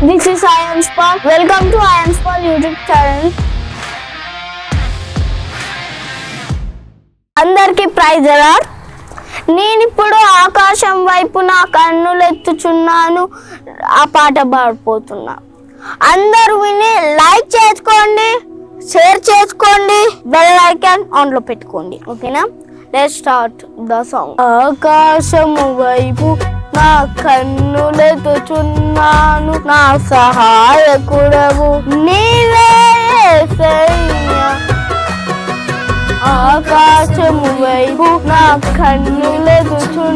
This is Iron Spark. Welcome to Iron Spark YouTube channel. అందరికి praise the Lord నేను ఇప్పుడు ఆకాశం వైపు నా కన్నులెత్తుచున్నాను. ఆ పాట పాడిపోతున్నా. అందరూ విని లైక్ చేసుకోండి షేర్ చేసుకోండి బెల్ ఐకాన్ ఆన్లో పెట్టుకోండి. ఓకేనా? లెట్ స్టార్ట్ ద సాంగ్ ఆకాశము వైపు నా కన్నులెత్తుచున్నాను నా సహాయకుడవు నీవే ఆకాశము వైపు నా కన్నులెదుచున్నాను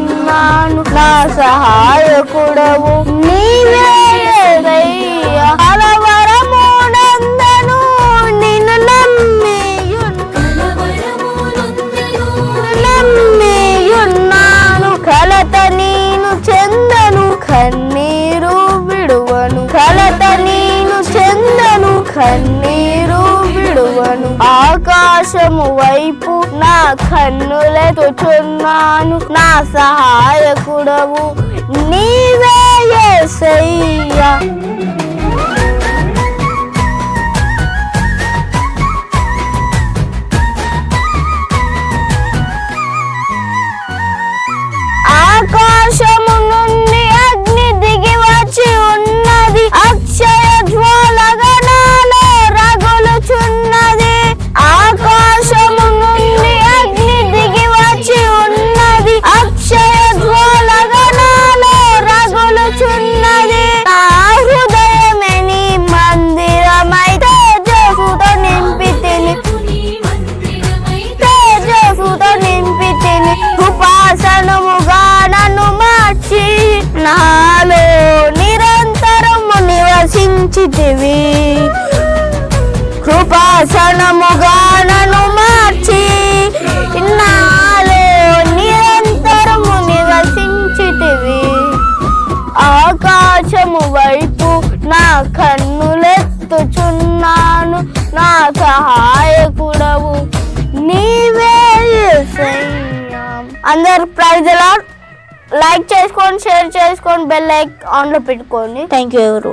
నా సహాయకుడవు నీవే కలత నేను చెందను కన్నీరు విడువను. ఆకాశము వైపు నా కన్నులెతుచున్నాను నా సహాయకుడవు నీవే యేసయ్యా ఆకాశము మార్చితివి కృపాసనముగా నన్ను మార్చి నాలో నిరంతరము నివసించితివి. ఆకాశము వైపు నా కన్నులెత్తుచున్నాను నా సహాయకుడవు నీవే అందరు ప్రైజ్ లైక్ చేసుకోండి షేర్ చేసుకోండి బెల్ లైక్ ఆన్లో పెట్టుకోండి థ్యాంక్ యూ ఎవరు